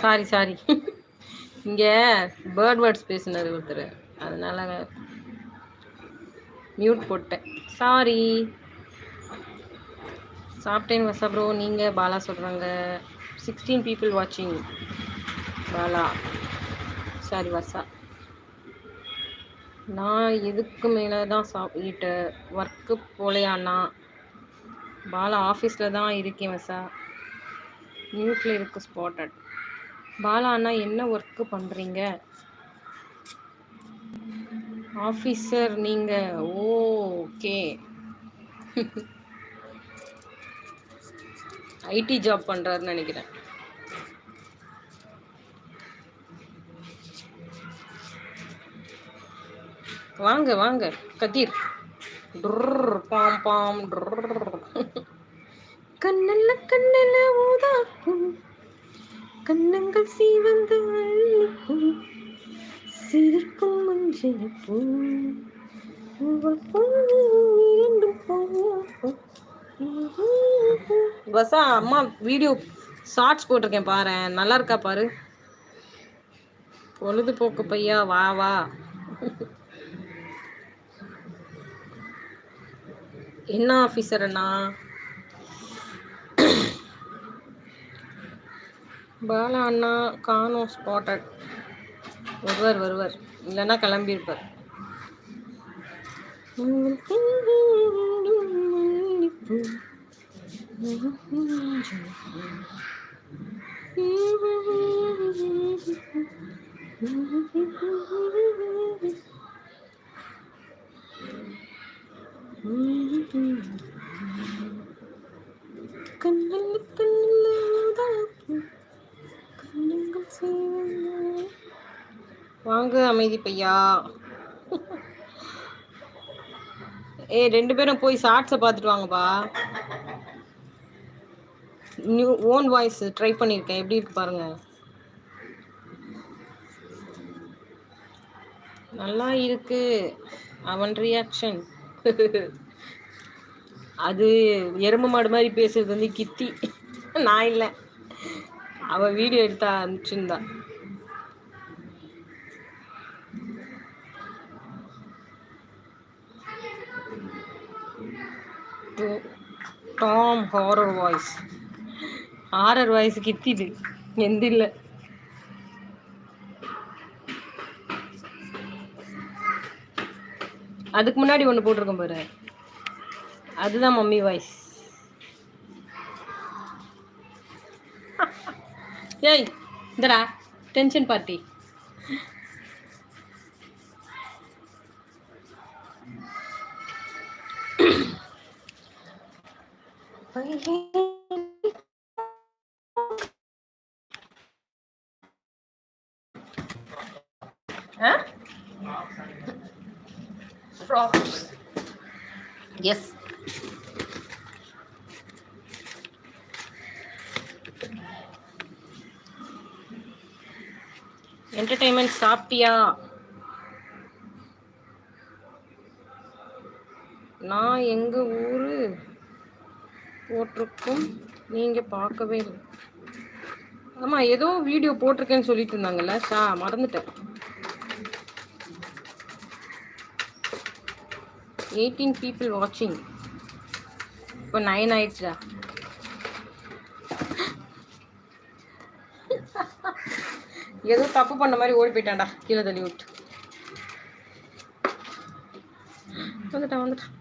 Sorry sorry இங்கே bad words பேசினார் ஒருத்தர். அதனால மியூட் போட்டேன். சாரி சாப்பிட்டேன் வசா ப்ரோ நீங்கள் பாலா சொல்கிறாங்க சிக்ஸ்டீன் பீப்புள் வாட்சிங் பாலா. சாரி வசா. நான் எதுக்கு மேலே தான் சாப்பிட்டு ஒர்க்கு போலையாண்ணா பாலா ஆஃபீஸில் தான் இருக்கேன் வசா. மியூட்டில் இருக்கு ஸ்பாட்டட் பாலா அண்ணா என்ன ஒர்க்கு பண்ணுறீங்க ஆஃபீஸர் நீங்கள் ஓகே ஐடி ஜாப் பண்ணுறாருன்னு நினைக்கிறேன். வாங்க வாங்க. கதிர். டுர்ர், பாம் பாம் டுர்ர். கண்ணல்ல கண்ணல்ல ஊதாக்கும். கண்ணங்கள் சீவந்து அள்ளிக்கும் சிரிக்கும் மஞ்சள் பூ வசா அம்மா வீடியோ ஷார்ட்ஸ் போட்டிருக்கேன் பாரு. நல்லா இருக்கா பாரு? பொழுதுபோக்கு பையா வா வா. என்ன ஆஃபீஸர் அண்ணா? பாலா அண்ணா காணும் ஸ்பாட்டட் வருவார் வருவார் இல்லைன்னா கிளம்பியிருப்பார். கண்ணல்ல வாங்க அமைதி பையா. ஏய் ரெண்டு பேரும் போய் ஷார்ட்ஸை பார்த்துட்டு வாங்கப்பா. நியூ ஓன் வாய்ஸ் ட்ரை பண்ணியிருக்கேன் எப்படி இருக்கு பாருங்க. நல்லா இருக்கு. அவன் ரியாக்ஷன் அது எருமை மாடு மாதிரி பேசுறது வந்து கித்தி. நான் இல்லை. அவ வீடியோ எடுத்து அனுப்பிச்சிருந்தா. டாம் ஹாரர் வாய்ஸ். ஹாரர் வாய்ஸ் கித்திது. எந்த இல்லை அதுக்கு முன்னாடி ஒன்று போட்டிருக்கோம் பாரு. அதுதான் மம்மி வாய்ஸ். ஏய் இந்தடா டென்ஷன் பார்ட்டி எஸ் Entertainment சாப்பிட்டியா? நான் எங்க ஊரு போட்டிருக்கும். நீங்க பார்க்கவே இல்லை. ஆமா ஏதோ வீடியோ போட்டிருக்கேன்னு சொல்லிட்டு இருந்தாங்கல்ல சா மறந்துட்டேன். எயிட்டீன் பீப்புள் வாட்சிங் இப்போ நைன் ஆயிடுச்சுடா. ஏதோ தப்பு பண்ண மாதிரி ஓடி போயிட்டான்டா. கீழே தள்ளி விட்டு. வந்துட்டான் வந்துட்டான்.